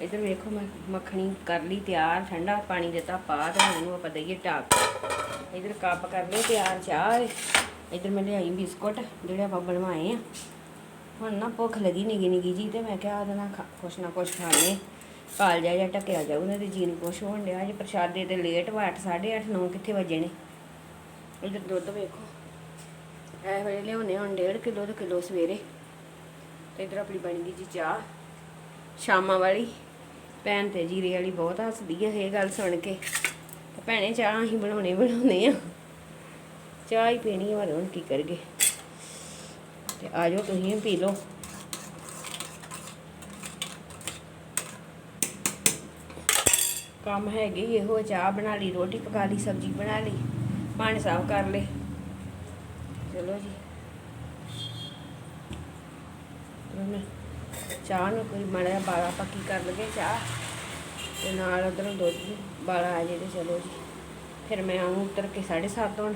ਇਧਰ ਵੇਖੋ, ਮੈਂ ਮੱਖਣੀ ਕਰ ਲਈ ਤਿਆਰ, ਠੰਡਾ ਪਾਣੀ ਦਿੱਤਾ, ਪਾ ਤੇ ਹੁਣ ਇਹਨੂੰ ਆਪਾਂ ਦਈਏ ਟਾਕ ਇਧਰ ਕੱਪ ਕਰ ਲਏ ਤਿਆਰ ਚਾਹ ਇਧਰ ਮੈਂ ਲਿਆਈ ਬਿਸਕੁਟ, ਜਿਹੜੇ ਆਪਾਂ ਬਣਵਾਏ ਆ। ਹੁਣ ਨਾ ਭੁੱਖ ਲੱਗੀ ਨਿੱਗੀ ਨਿੱਗੀ ਜੀ ਤੇ ਮੈਂ ਕਿਹਾ ਉਹਦੇ ਨਾਲ ਖਾ- ਕੁਛ ਨਾ ਕੁਛ ਖਾ ਖਾਣੇ। ਕਾਲ ਜਾ ਜਾਂ ਟਕਿਆ ਜਾਊ, ਉਹਨਾਂ ਦੇ ਜੀ ਨੂੰ ਕੁਛ ਹੋਣ ਡਿਆ ਜੇ ਪ੍ਰਸ਼ਾਦੇ ਤੇ ਲੇਟ ਵਾ 8 8:30 9 ਕਿੱਥੇ ਵਜੇ ਨੇ। ਇਧਰ ਦੁੱਧ ਵੇਖੋ। ਇਹ ਵੇਲੇ ਲਿਆਉਣੇ ਹੁਣ 1.5 ਕਿਲੋ ਤੇ ਕਿਲੋ ਸਵੇਰੇ। ਤੇ ਇਧਰ ਆਪਣੀ ਬਣ ਗਈ ਜੀ ਚਾਹ, ਸ਼ਾਮਾਂ ਵਾਲੀ। ਭੈਣ ਤੇ ਜੀਰੇ ਵਾਲੀ ਬਹੁਤ ਹੱਸਦੀ ਹੈ ਇਹ ਗੱਲ ਸੁਣ ਕੇ। ਤੇ ਭੈਣੇ, ਚਾਹ ਅਸੀਂ ਬਣਾਉਣੇ ਬਣਾਉਣੇ ਆ। ਚਾਹ ਹੀ ਪੀਣੀ ਹੋਰ ਹੁਣ ਕੀ ਕਰਗੇ ਤੇ ਆ ਜਾਓ ਤੁਸੀਂ ਪੀ ਲਓ। ਕੰਮ ਹੈਗੇ ਇਹੋ, ਚਾਹ ਬਣਾ ਲਈ, ਰੋਟੀ ਪਕਾ ਲਈ, ਸਬਜ਼ੀ ਬਣਾ ਲਈ ਪਾਣੀ ਸਾਫ਼ ਕਰ ਲਏ। ਚਲੋ ਜੀ। ਹੁਣ ਚਾਹ ਨੂੰ ਕੋਈ ਮਾੜਾ ਬਾਲਾ ਪੱਕੀ ਕਰ ਲਗੇ ਚਾਹ ਤੇ ਨਾਲ ਉਧਰੋਂ ਦੁੱਧ ਬਾਲਾ ਆ ਜੇ ਤੇ ਚਲੋ ਜੀ। ਫਿਰ ਮੈਂ ਆਉਂ ਉਤਰ ਕੇ 7:30 ਹੁਣ।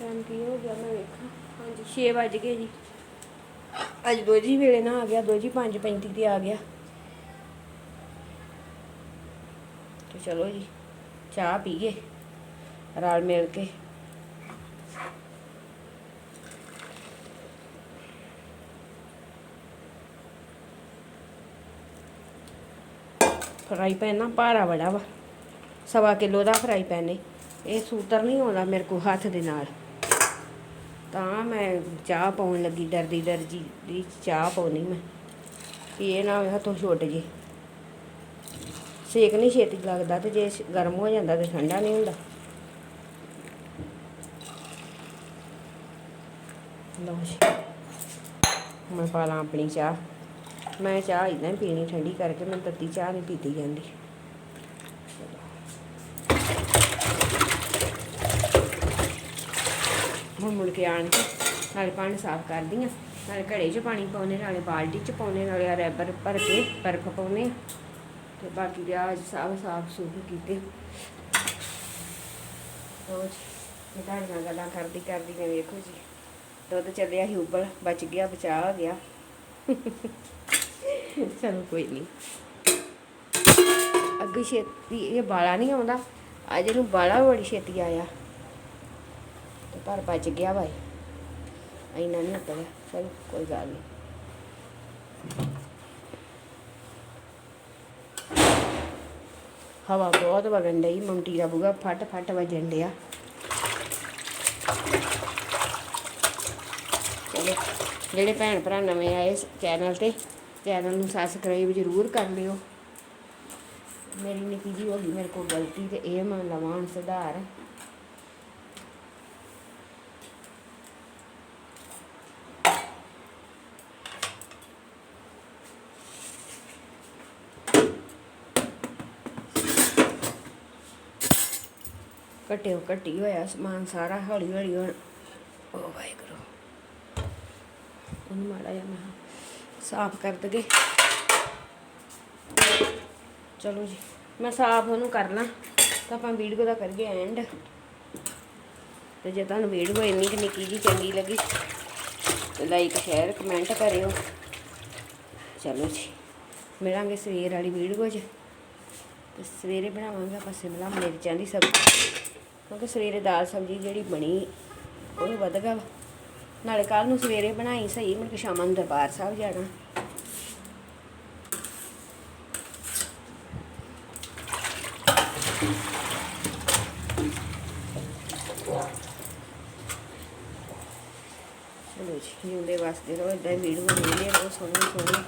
ਟਾਈਮ ਕੀ ਹੋ ਗਿਆ ਮੈਂ ਵੇਖਾਂ। ਹਾਂਜੀ 6 ਵਜ ਗਏ ਜੀ। ਅੱਜ ਦੋਜੀ ਵੇਲੇ ਨਾ ਆ ਗਿਆ ਦੋਜੀ 5:35 ਤੇ ਆ ਗਿਆ। ਤੇ ਚਲੋ ਜੀ ਚਾਹ ਪੀਏ ਰਲ ਮਿਲ ਕੇ। ਫਰਾਈ ਪੈਨ ਨਾ ਭਾਰਾ ਬੜਾ ਵਾ। ਸਵਾ ਕਿਲੋ ਦਾ ਫਰਾਈ ਪੈਨ ਹੈ ਇਹ ਸੂਤਰ ਨਹੀਂ ਆਉਂਦਾ ਮੇਰੇ ਕੋ ਹੱਥ ਦੇ ਨਾਲ। ਤਾਂ ਮੈਂ ਚਾਹ ਪਾਉਣ ਲੱਗੀ, ਡਰਦੀ ਡਰਜੀ ਦੀ ਚਾਹ ਪਾਉਣੀ ਮੈਂ। ਕਿ ਇਹ ਨਾ ਹੋਵੇ ਹੱਥੋਂ ਛੁੱਟ ਜੇ। ਸੇਕ ਨਹੀਂ ਛੇਤੀ ਲੱਗਦਾ ਤੇ ਜੇ ਗਰਮ ਹੋ ਜਾਂਦਾ ਤੇ ਠੰਡਾ ਨਹੀਂ ਹੁੰਦਾ। ਲਓ ਜੀ। ਮੈਂ ਪਾ ਲਾਂ ਆਪਣੀ ਚਾਹ। ਮੈਂ ਚਾਹ ਇਦਾਂ ਹੀ ਪੀਣੀ, ਠੰਡੀ ਕਰਕੇ ਮੈਂ ਤੱਤੀ ਚਾਹ ਨਹੀਂ ਪੀਤੀ ਜਾਂਦੀ। ਹੁਣ ਮੁੜ ਕੇ ਆਣ ਕੇ ਨਾਲੇ ਪਾਣੀ ਸਾਫ਼ ਕਰਦੀ ਆ, ਨਾਲੇ ਘੜੇ 'ਚ ਪਾਣੀ ਪਾਉਨੇ ਨਾਲੇ ਬਾਲਟੀ 'ਚ ਪਾਉਨੇ ਨਾਲੇ ਰੈਬਰ ਭਰ ਕੇ ਬਰਫ਼ ਪਾਉਨੇ ਤੇ ਬਾਕੀ ਦੇ ਅੱਜ ਸਭ ਸਾਫ਼ ਸੁਥਰੇ ਕੀਤੇ। ਰੋਜ਼ ਮੈਂ ਤੁਹਾਡੇ ਗੱਲਾਂ ਕਰਦੀ ਕਰਦੀ ਨੇ ਵੇਖੋ ਜੀ, ਦੁੱਧ ਚੱਲਿਆ ਸੀ ਉਬਲ, ਬਚ ਗਿਆ, ਬਚਾ ਗਿਆ। ਚਲੋ ਕੋਈ ਨਹੀਂ ਅੱਗੇ ਛੇਤੀ, ਇਹ ਬਾਲਾ ਨਹੀਂ ਆਉਂਦਾ। ਅੱਜ ਇਹਨੂੰ ਬਾਲਾ ਬੜੀ ਛੇਤੀ ਆਇਆ। ਤੇ ਪਰ ਬਚ ਗਿਆ ਭਾਈ। ਇੰਨਾ ਨਹੀਂ ਨਿਕਲਿਆ ਚਲੋ, ਕੋਈ ਗੱਲ ਨਹੀਂ ਹਵਾ ਬਹੁਤ ਵਗਣ ਡਈ ਮਮਟੀ ਦਾ ਬੁਗਾ ਫਟ ਫਟ ਵਜਣ ਡਿਆ। ਚਲੋ, ਜਿਹੜੇ ਭੈਣ ਭਰਾ ਨਵੇਂ ਆਏ ਚੈਨਲ ਤੇ ਚੈਨਲ ਨੂੰ ਸਬਸਕ੍ਰਾਈਬ ਜ਼ਰੂਰ ਕਰ ਲਿਓ। ਮੇਰੀ ਨਿੱਕੀ ਜੀ ਹੋ ਗਈ ਮੇਰੇ ਕੋਲ ਗਲਤੀ ਤੇ ਇਹ ਮੈਂ ਲਵਾਂ ਹੁਣ ਸੁਧਾਰ। ਕਟਿਓ ਘਟੀ ਹੋਇਆ ਸਮਾਨ ਸਾਰਾ ਹੌਲੀ ਹੌਲੀ ਹੁਣ। ਓ ਵਾਹਿਗੁਰੂ। ਉਹਨੂੰ ਮਾੜਾ ਜਿਹਾ ਮੈਂ ਸਾਫ਼ ਕਰ ਦਗੇ ਚਲੋ ਜੀ, ਮੈਂ ਸਾਫ਼ ਉਹਨੂੰ ਕਰ ਲਾਂ, ਤਾਂ ਆਪਾਂ ਵੀਡੀਓ ਦਾ ਕਰੀਏ ਐਂਡ ਤੇ ਜੇ ਤੁਹਾਨੂੰ ਵੀਡੀਓ ਇੰਨੀ ਕਿ ਨਿੱਕੀ ਜੀ ਚੰਗੀ ਲੱਗੀ, ਤੇ ਲਾਈਕ ਸ਼ੇਅਰ ਕਮੈਂਟ ਕਰਿਓ। ਚਲੋ ਜੀ, ਮਿਲਾਂਗੇ ਸਵੇਰ ਵਾਲੀ ਵੀਡੀਓ 'ਚ। ਤੇ ਸਵੇਰੇ ਬਣਾਵਾਂਗੇ ਆਪਾਂ ਸਿਮਲਾ ਮਿਰਚਾਂ ਦੀ ਸਬਜ਼ੀ, ਕਿਉਂਕਿ ਸਵੇਰੇ ਦਾਲ ਸਬਜ਼ੀ ਜਿਹੜੀ ਬਣੀ ਉਹ ਵੀ ਵਧ ਗਿਆ ਵਾ। ਨਾਲੇ ਕੱਲ ਨੂੰ ਸਵੇਰੇ ਬਣਾਈ ਸਹੀ, ਮੁੜ ਕੇ ਸ਼ਾਮਾਂ ਨੂੰ ਦਰਬਾਰ ਸਾਹਿਬ ਜਾਣਾ। ਚਲੋ ਜੀ, ਜਿਉਂਦੇ ਵਾਸਤੇ ਰਹੋ ਇਦਾਂ ਵੀਡੀਓ ਬਣਾਉਂਦੇ ਰਹੋ ਸੋਹਣੀ ਸੋਹਣੀ